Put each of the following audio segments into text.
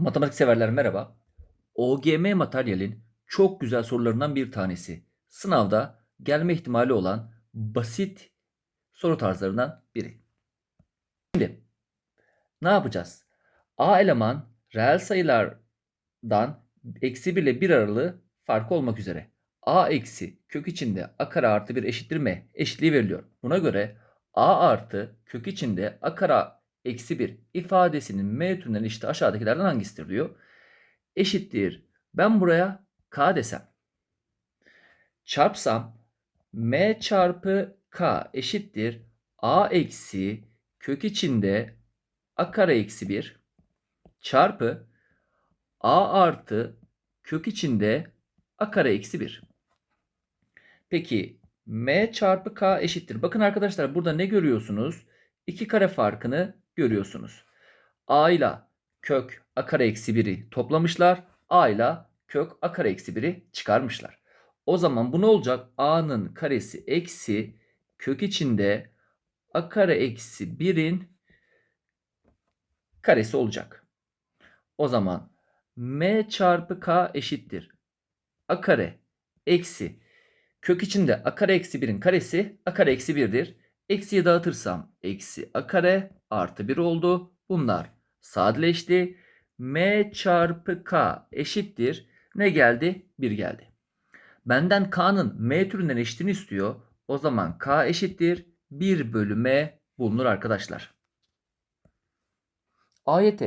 Matematik severler merhaba. OGM materyalin çok güzel sorularından bir tanesi. Sınavda gelme ihtimali olan basit soru tarzlarından biri. Şimdi ne yapacağız? A eleman reel sayılardan eksi 1 ile 1 aralığı farkı olmak üzere. A eksi kök içinde a kare artı 1 eşittir m eşitliği veriliyor. Buna göre a artı kök içinde a kare eksi 1 ifadesinin m türünden eşit aşağıdakilerden hangisidir diyor. Eşittir. Ben buraya k desem. Çarpsam m çarpı k eşittir. a eksi kök içinde a kare eksi 1 çarpı a artı kök içinde a kare eksi 1. Peki m çarpı k eşittir. Bakın arkadaşlar burada ne görüyorsunuz? 2 kare farkını görüyorsunuz. a ile kök a kare eksi 1'i toplamışlar. a ile kök a kare eksi 1'i çıkarmışlar. O zaman bu ne olacak? a'nın karesi eksi kök içinde a kare eksi 1'in karesi olacak. O zaman m çarpı k eşittir. a kare eksi kök içinde a kare eksi 1'in karesi a kare eksi 1'dir. Eksiyi dağıtırsam eksi a kare artı 1 oldu. Bunlar sadeleşti. m çarpı k eşittir. Ne geldi? 1 geldi. Benden k'nın m türünden eşitini istiyor. O zaman k eşittir. 1 bölü m bulunur arkadaşlar. AYT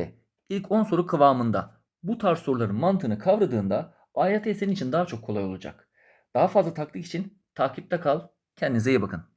ilk 10 soru kıvamında bu tarz soruların mantığını kavradığında AYT senin için daha çok kolay olacak. Daha fazla taktik için takipte kal. Kendinize iyi bakın.